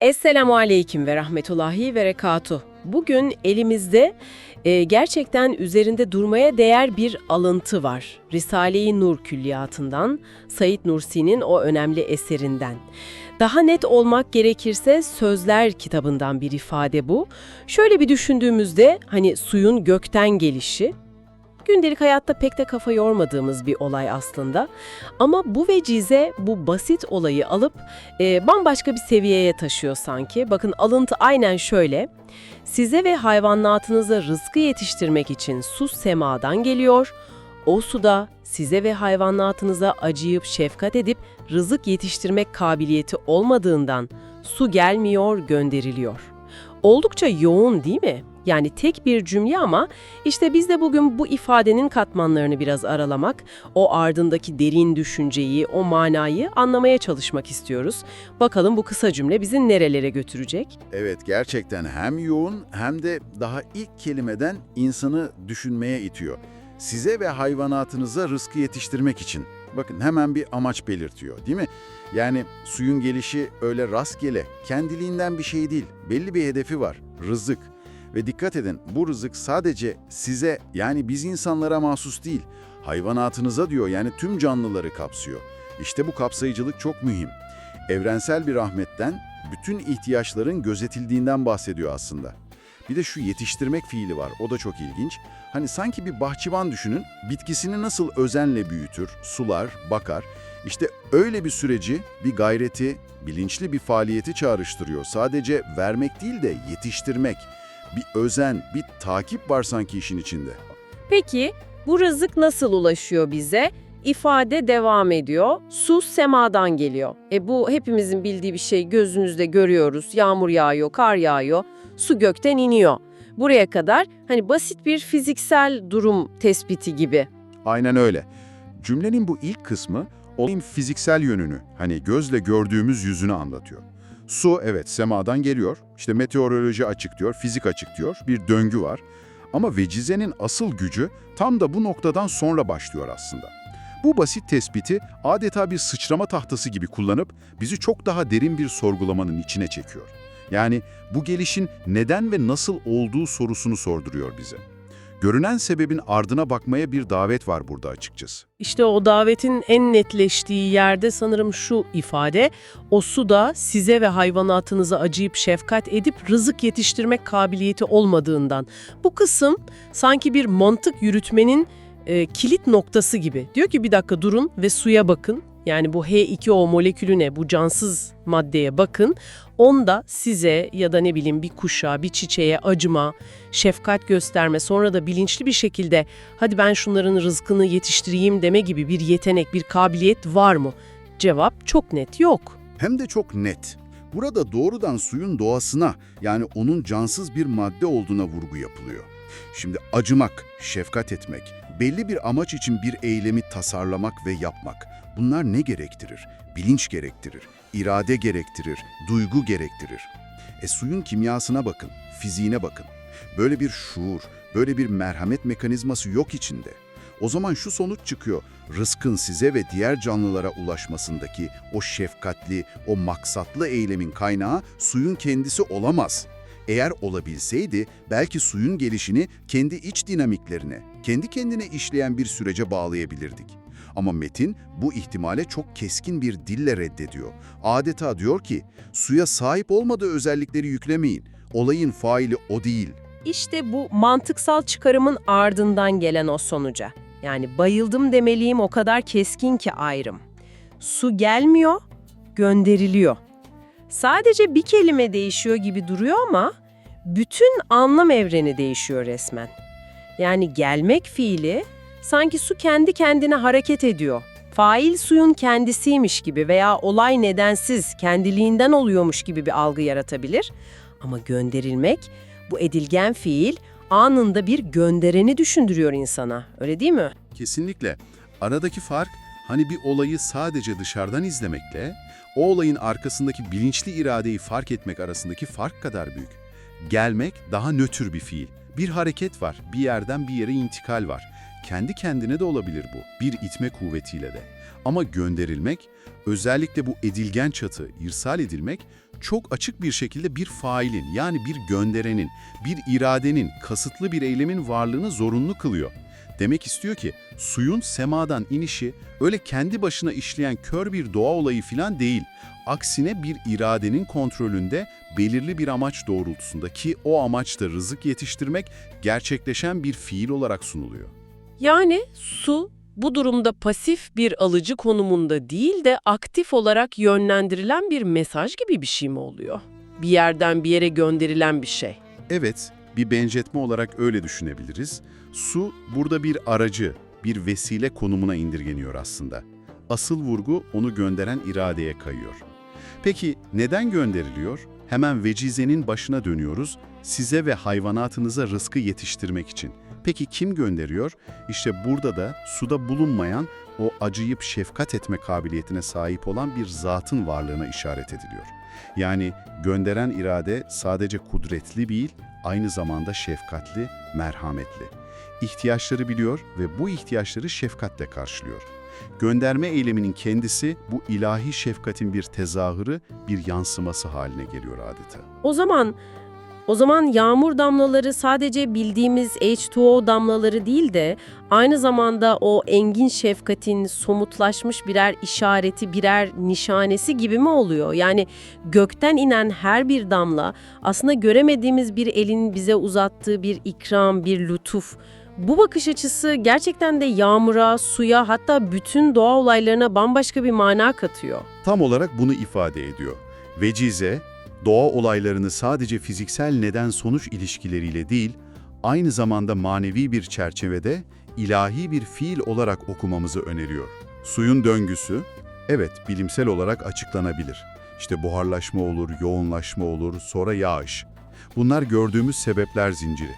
Esselamu Aleyküm ve Rahmetullahi ve Rekatuh. Bugün elimizde e, gerçekten üzerinde durmaya değer bir alıntı var. Risale-i Nur külliyatından, Said Nursi'nin o önemli eserinden. Daha net olmak gerekirse Sözler kitabından bir ifade bu. Şöyle bir düşündüğümüzde hani suyun gökten gelişi, gündelik hayatta pek de kafa yormadığımız bir olay aslında. Ama bu vecize bu basit olayı alıp e, bambaşka bir seviyeye taşıyor sanki. Bakın alıntı aynen şöyle. Size ve hayvanatınıza rızkı yetiştirmek için su semadan geliyor. O suda size ve hayvanatınıza acıyıp şefkat edip rızık yetiştirmek kabiliyeti olmadığından su gelmiyor, gönderiliyor. Oldukça yoğun değil mi? Yani tek bir cümle ama işte biz de bugün bu ifadenin katmanlarını biraz aralamak, o ardındaki derin düşünceyi, o manayı anlamaya çalışmak istiyoruz. Bakalım bu kısa cümle bizi nerelere götürecek? Evet gerçekten hem yoğun hem de daha ilk kelimeden insanı düşünmeye itiyor. Size ve hayvanatınıza rızkı yetiştirmek için. Bakın hemen bir amaç belirtiyor değil mi? Yani suyun gelişi öyle rastgele, kendiliğinden bir şey değil. Belli bir hedefi var, rızık. Ve dikkat edin bu rızık sadece size yani biz insanlara mahsus değil. Hayvanatınıza diyor yani tüm canlıları kapsıyor. İşte bu kapsayıcılık çok mühim. Evrensel bir rahmetten bütün ihtiyaçların gözetildiğinden bahsediyor aslında. Bir de şu yetiştirmek fiili var, o da çok ilginç. Hani sanki bir bahçıvan düşünün, bitkisini nasıl özenle büyütür, sular, bakar. İşte öyle bir süreci, bir gayreti, bilinçli bir faaliyeti çağrıştırıyor. Sadece vermek değil de yetiştirmek. Bir özen, bir takip var sanki işin içinde. Peki bu rızık nasıl ulaşıyor bize? İfade devam ediyor. Su semadan geliyor. E bu hepimizin bildiği bir şey gözümüzde görüyoruz. Yağmur yağıyor, kar yağıyor, su gökten iniyor. Buraya kadar hani basit bir fiziksel durum tespiti gibi. Aynen öyle. Cümlenin bu ilk kısmı olayın fiziksel yönünü, hani gözle gördüğümüz yüzünü anlatıyor. Su evet semadan geliyor, işte meteoroloji açık diyor, fizik açık diyor, bir döngü var. Ama vecizenin asıl gücü tam da bu noktadan sonra başlıyor aslında. Bu basit tespiti adeta bir sıçrama tahtası gibi kullanıp bizi çok daha derin bir sorgulamanın içine çekiyor. Yani bu gelişin neden ve nasıl olduğu sorusunu sorduruyor bize. Görünen sebebin ardına bakmaya bir davet var burada açıkçası. İşte o davetin en netleştiği yerde sanırım şu ifade, o suda size ve hayvanatınıza acıyıp şefkat edip rızık yetiştirmek kabiliyeti olmadığından. Bu kısım sanki bir mantık yürütmenin e, kilit noktası gibi. Diyor ki bir dakika durun ve suya bakın. Yani bu H2O molekülüne, bu cansız maddeye bakın. Onda size ya da ne bileyim bir kuşa, bir çiçeğe acıma, şefkat gösterme, sonra da bilinçli bir şekilde hadi ben şunların rızkını yetiştireyim deme gibi bir yetenek, bir kabiliyet var mı? Cevap çok net yok. Hem de çok net. Burada doğrudan suyun doğasına yani onun cansız bir madde olduğuna vurgu yapılıyor. Şimdi acımak, şefkat etmek, belli bir amaç için bir eylemi tasarlamak ve yapmak bunlar ne gerektirir? Bilinç gerektirir, irade gerektirir, duygu gerektirir. E suyun kimyasına bakın, fiziğine bakın. Böyle bir şuur, böyle bir merhamet mekanizması yok içinde. O zaman şu sonuç çıkıyor. Rızkın size ve diğer canlılara ulaşmasındaki o şefkatli, o maksatlı eylemin kaynağı suyun kendisi olamaz. Eğer olabilseydi belki suyun gelişini kendi iç dinamiklerine, kendi kendine işleyen bir sürece bağlayabilirdik. Ama Metin bu ihtimale çok keskin bir dille reddediyor. Adeta diyor ki, suya sahip olmadığı özellikleri yüklemeyin. Olayın faili o değil. İşte bu mantıksal çıkarımın ardından gelen o sonuca. Yani bayıldım demeliyim o kadar keskin ki ayrım. Su gelmiyor, gönderiliyor. Sadece bir kelime değişiyor gibi duruyor ama bütün anlam evreni değişiyor resmen. Yani gelmek fiili sanki su kendi kendine hareket ediyor. Fail suyun kendisiymiş gibi veya olay nedensiz, kendiliğinden oluyormuş gibi bir algı yaratabilir. Ama gönderilmek, bu edilgen fiil anında bir göndereni düşündürüyor insana. Öyle değil mi? Kesinlikle. Aradaki fark hani bir olayı sadece dışarıdan izlemekle o olayın arkasındaki bilinçli iradeyi fark etmek arasındaki fark kadar büyük. Gelmek daha nötr bir fiil. Bir hareket var, bir yerden bir yere intikal var. Kendi kendine de olabilir bu, bir itme kuvvetiyle de. Ama gönderilmek, özellikle bu edilgen çatı, irsal edilmek, çok açık bir şekilde bir failin yani bir gönderenin, bir iradenin, kasıtlı bir eylemin varlığını zorunlu kılıyor. Demek istiyor ki suyun semadan inişi öyle kendi başına işleyen kör bir doğa olayı falan değil. Aksine bir iradenin kontrolünde belirli bir amaç doğrultusunda ki o amaçta rızık yetiştirmek gerçekleşen bir fiil olarak sunuluyor. Yani su bu durumda pasif bir alıcı konumunda değil de aktif olarak yönlendirilen bir mesaj gibi bir şey mi oluyor? Bir yerden bir yere gönderilen bir şey. Evet, bir benzetme olarak öyle düşünebiliriz. Su burada bir aracı, bir vesile konumuna indirgeniyor aslında. Asıl vurgu onu gönderen iradeye kayıyor. Peki neden gönderiliyor? Hemen vecizenin başına dönüyoruz. Size ve hayvanatınıza rızkı yetiştirmek için. Peki kim gönderiyor? İşte burada da suda bulunmayan o acıyıp şefkat etme kabiliyetine sahip olan bir zatın varlığına işaret ediliyor. Yani gönderen irade sadece kudretli değil, aynı zamanda şefkatli, merhametli. İhtiyaçları biliyor ve bu ihtiyaçları şefkatle karşılıyor. Gönderme eyleminin kendisi bu ilahi şefkatin bir tezahürü, bir yansıması haline geliyor adeta. O zaman o zaman yağmur damlaları sadece bildiğimiz H2O damlaları değil de aynı zamanda o engin şefkatin somutlaşmış birer işareti, birer nişanesi gibi mi oluyor? Yani gökten inen her bir damla aslında göremediğimiz bir elin bize uzattığı bir ikram, bir lütuf. Bu bakış açısı gerçekten de yağmura, suya hatta bütün doğa olaylarına bambaşka bir mana katıyor. Tam olarak bunu ifade ediyor. Vecize, doğa olaylarını sadece fiziksel neden-sonuç ilişkileriyle değil, aynı zamanda manevi bir çerçevede ilahi bir fiil olarak okumamızı öneriyor. Suyun döngüsü, evet bilimsel olarak açıklanabilir. İşte buharlaşma olur, yoğunlaşma olur, sonra yağış. Bunlar gördüğümüz sebepler zinciri.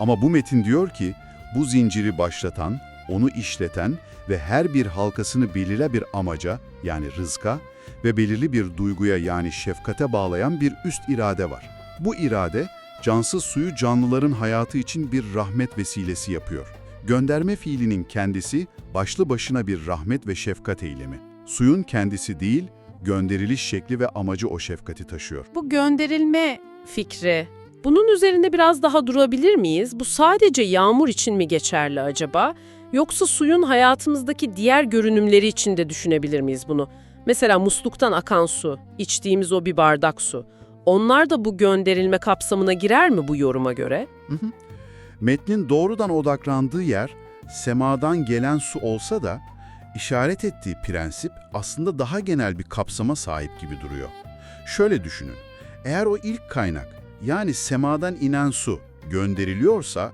Ama bu metin diyor ki, bu zinciri başlatan, onu işleten ve her bir halkasını belirli bir amaca, yani rızka ve belirli bir duyguya yani şefkate bağlayan bir üst irade var. Bu irade, cansız suyu canlıların hayatı için bir rahmet vesilesi yapıyor. Gönderme fiilinin kendisi başlı başına bir rahmet ve şefkat eylemi. Suyun kendisi değil, gönderiliş şekli ve amacı o şefkati taşıyor. Bu gönderilme fikri. Bunun üzerinde biraz daha durabilir miyiz? Bu sadece yağmur için mi geçerli acaba? Yoksa suyun hayatımızdaki diğer görünümleri için de düşünebilir miyiz bunu? Mesela musluktan akan su, içtiğimiz o bir bardak su. Onlar da bu gönderilme kapsamına girer mi bu yoruma göre? Metnin doğrudan odaklandığı yer semadan gelen su olsa da işaret ettiği prensip aslında daha genel bir kapsama sahip gibi duruyor. Şöyle düşünün, eğer o ilk kaynak yani semadan inen su gönderiliyorsa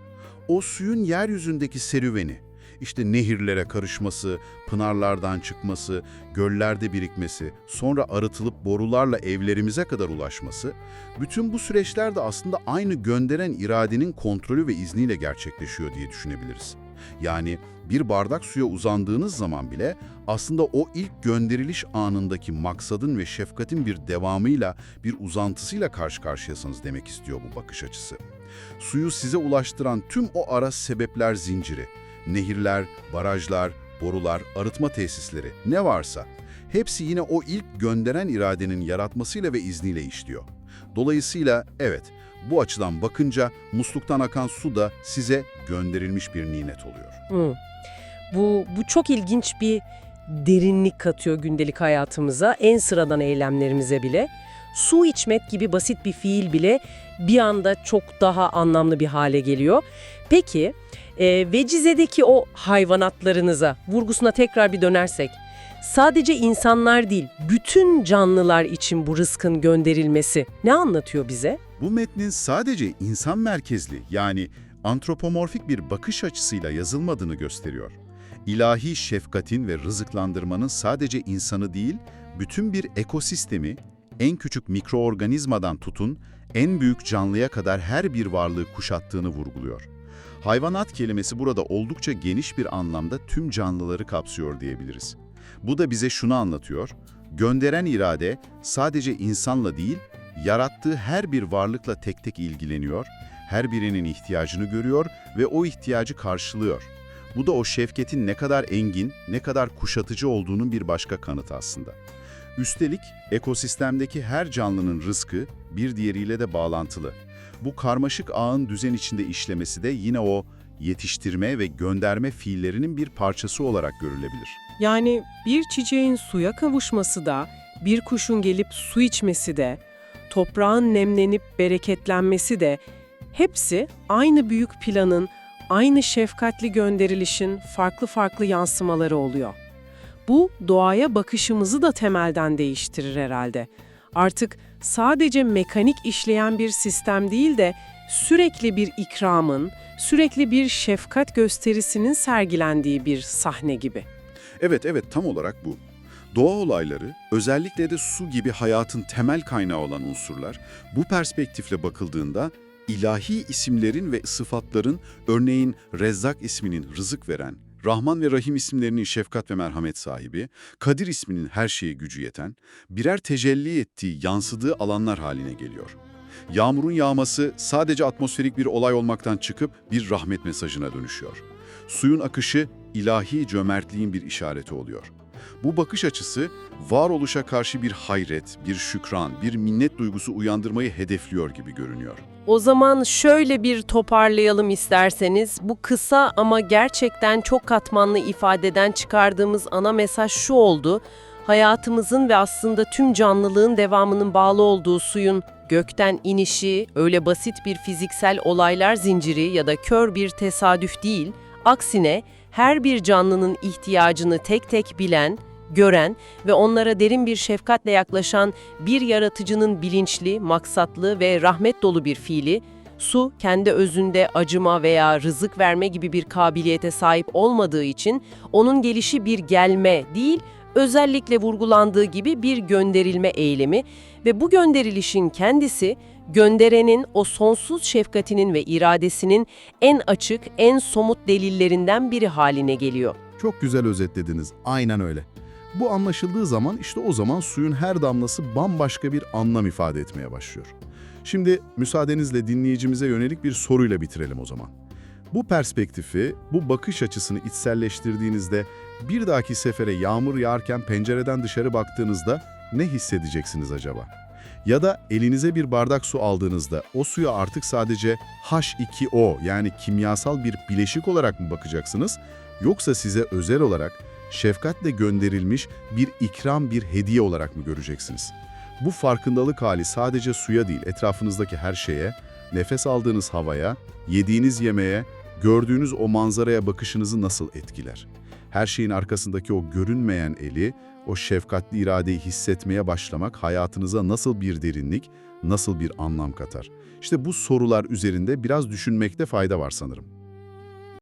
o suyun yeryüzündeki serüveni, işte nehirlere karışması, pınarlardan çıkması, göllerde birikmesi, sonra arıtılıp borularla evlerimize kadar ulaşması, bütün bu süreçler de aslında aynı gönderen iradenin kontrolü ve izniyle gerçekleşiyor diye düşünebiliriz. Yani bir bardak suya uzandığınız zaman bile aslında o ilk gönderiliş anındaki maksadın ve şefkatin bir devamıyla, bir uzantısıyla karşı karşıyasınız demek istiyor bu bakış açısı. Suyu size ulaştıran tüm o ara sebepler zinciri, nehirler, barajlar, borular, arıtma tesisleri ne varsa hepsi yine o ilk gönderen iradenin yaratmasıyla ve izniyle işliyor. Dolayısıyla evet, bu açıdan bakınca musluktan akan su da size gönderilmiş bir nimet oluyor. Hı. Bu, bu çok ilginç bir derinlik katıyor gündelik hayatımıza, en sıradan eylemlerimize bile. Su içmek gibi basit bir fiil bile bir anda çok daha anlamlı bir hale geliyor. Peki, e, Vecize'deki o hayvanatlarınıza, vurgusuna tekrar bir dönersek, sadece insanlar değil, bütün canlılar için bu rızkın gönderilmesi ne anlatıyor bize? Bu metnin sadece insan merkezli yani antropomorfik bir bakış açısıyla yazılmadığını gösteriyor. İlahi şefkatin ve rızıklandırmanın sadece insanı değil, bütün bir ekosistemi, en küçük mikroorganizmadan tutun, en büyük canlıya kadar her bir varlığı kuşattığını vurguluyor. Hayvanat kelimesi burada oldukça geniş bir anlamda tüm canlıları kapsıyor diyebiliriz. Bu da bize şunu anlatıyor, gönderen irade sadece insanla değil, yarattığı her bir varlıkla tek tek ilgileniyor, her birinin ihtiyacını görüyor ve o ihtiyacı karşılıyor. Bu da o şefketin ne kadar engin, ne kadar kuşatıcı olduğunun bir başka kanıtı aslında. Üstelik ekosistemdeki her canlının rızkı bir diğeriyle de bağlantılı. Bu karmaşık ağın düzen içinde işlemesi de yine o yetiştirme ve gönderme fiillerinin bir parçası olarak görülebilir. Yani bir çiçeğin suya kavuşması da, bir kuşun gelip su içmesi de, toprağın nemlenip bereketlenmesi de hepsi aynı büyük planın, aynı şefkatli gönderilişin farklı farklı yansımaları oluyor. Bu doğaya bakışımızı da temelden değiştirir herhalde. Artık sadece mekanik işleyen bir sistem değil de sürekli bir ikramın, sürekli bir şefkat gösterisinin sergilendiği bir sahne gibi. Evet evet tam olarak bu. Doğa olayları, özellikle de su gibi hayatın temel kaynağı olan unsurlar, bu perspektifle bakıldığında ilahi isimlerin ve sıfatların, örneğin Rezzak isminin rızık veren, Rahman ve Rahim isimlerinin şefkat ve merhamet sahibi, Kadir isminin her şeye gücü yeten, birer tecelli ettiği, yansıdığı alanlar haline geliyor. Yağmurun yağması sadece atmosferik bir olay olmaktan çıkıp bir rahmet mesajına dönüşüyor. Suyun akışı ilahi cömertliğin bir işareti oluyor. Bu bakış açısı varoluşa karşı bir hayret, bir şükran, bir minnet duygusu uyandırmayı hedefliyor gibi görünüyor. O zaman şöyle bir toparlayalım isterseniz. Bu kısa ama gerçekten çok katmanlı ifadeden çıkardığımız ana mesaj şu oldu. Hayatımızın ve aslında tüm canlılığın devamının bağlı olduğu suyun gökten inişi öyle basit bir fiziksel olaylar zinciri ya da kör bir tesadüf değil, aksine her bir canlının ihtiyacını tek tek bilen, gören ve onlara derin bir şefkatle yaklaşan bir yaratıcının bilinçli, maksatlı ve rahmet dolu bir fiili, su kendi özünde acıma veya rızık verme gibi bir kabiliyete sahip olmadığı için onun gelişi bir gelme değil, özellikle vurgulandığı gibi bir gönderilme eylemi ve bu gönderilişin kendisi gönderenin o sonsuz şefkatinin ve iradesinin en açık, en somut delillerinden biri haline geliyor. Çok güzel özetlediniz. Aynen öyle. Bu anlaşıldığı zaman işte o zaman suyun her damlası bambaşka bir anlam ifade etmeye başlıyor. Şimdi müsaadenizle dinleyicimize yönelik bir soruyla bitirelim o zaman. Bu perspektifi, bu bakış açısını içselleştirdiğinizde bir dahaki sefere yağmur yağarken pencereden dışarı baktığınızda ne hissedeceksiniz acaba? Ya da elinize bir bardak su aldığınızda o suya artık sadece H2O yani kimyasal bir bileşik olarak mı bakacaksınız? Yoksa size özel olarak şefkatle gönderilmiş bir ikram, bir hediye olarak mı göreceksiniz? Bu farkındalık hali sadece suya değil, etrafınızdaki her şeye, nefes aldığınız havaya, yediğiniz yemeğe, gördüğünüz o manzaraya bakışınızı nasıl etkiler? Her şeyin arkasındaki o görünmeyen eli, o şefkatli iradeyi hissetmeye başlamak hayatınıza nasıl bir derinlik, nasıl bir anlam katar? İşte bu sorular üzerinde biraz düşünmekte fayda var sanırım.